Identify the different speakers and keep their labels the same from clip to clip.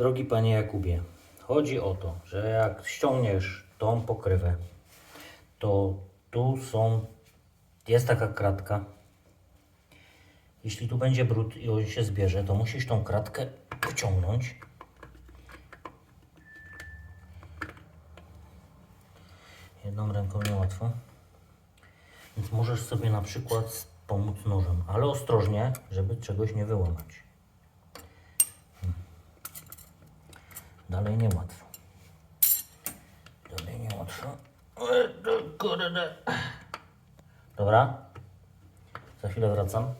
Speaker 1: Drogi panie Jakubie, chodzi o to, że jak ściągniesz tą pokrywę, to tu są, jest taka kratka. Jeśli tu będzie brud i on się zbierze, to musisz tą kratkę wyciągnąć. Jedną ręką niełatwo. Więc możesz sobie na przykład pomóc nożem, ale ostrożnie, żeby czegoś nie wyłamać. Dalej niełatwo. Dalej niełatwo. E, to Kurde. Dobra. Za chwilę wracam.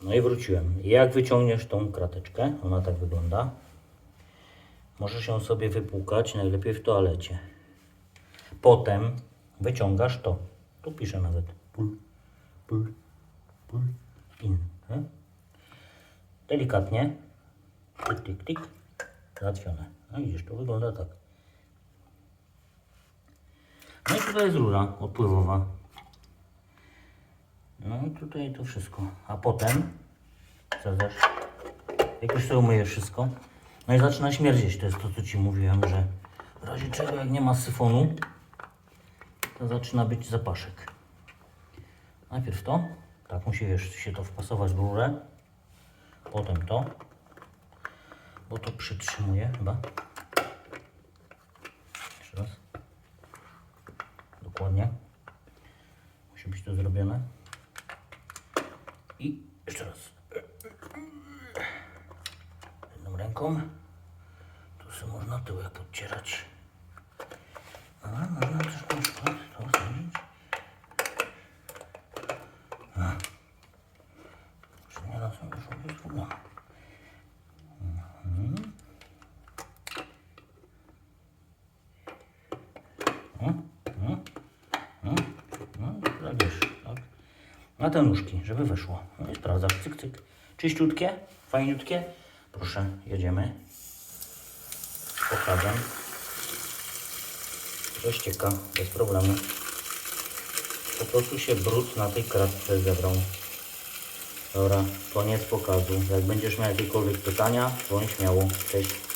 Speaker 1: No i wróciłem. Jak wyciągniesz tą krateczkę, ona tak wygląda, możesz ją sobie wypłukać, najlepiej w toalecie. Potem wyciągasz to. Tu piszę nawet. Pull, pull, pull in. nie? Delikatnie. Tik, tik, tik. Załatwione. No widzisz, to wygląda tak. No i tutaj jest rura odpływowa. No i tutaj to wszystko. A potem, zgadzasz, jak już sobie umyjesz wszystko, no i zaczyna śmierdzieć. To jest to, co Ci mówiłem, że w razie czego, jak nie ma syfonu, to zaczyna być zapaszek. Najpierw to, tak musi wiesz, się to wpasować w rurę, potem to, bo to przytrzymuje chyba. Jeszcze raz. Dokładnie. Musi być to zrobione. I jeszcze raz. Jedną ręką. Tu sobie można tyłek podcierać. A, można też na przykład to wsadzić. A. Czy nie raz już robię trudno. Mhm. O, o, o, no, tak wiesz, tak. Na te nóżki, żeby wyszło. No i sprawdzasz, cyk, cyk. Czyściutkie, fajniutkie. Proszę, jedziemy. Pokażę. To ścieka, bez problemu. Po prostu się brud na tej kratce zebrał. Dobra, koniec pokazu. Jak będziesz miał jakiekolwiek pytania, dzwoń śmiało. Cześć.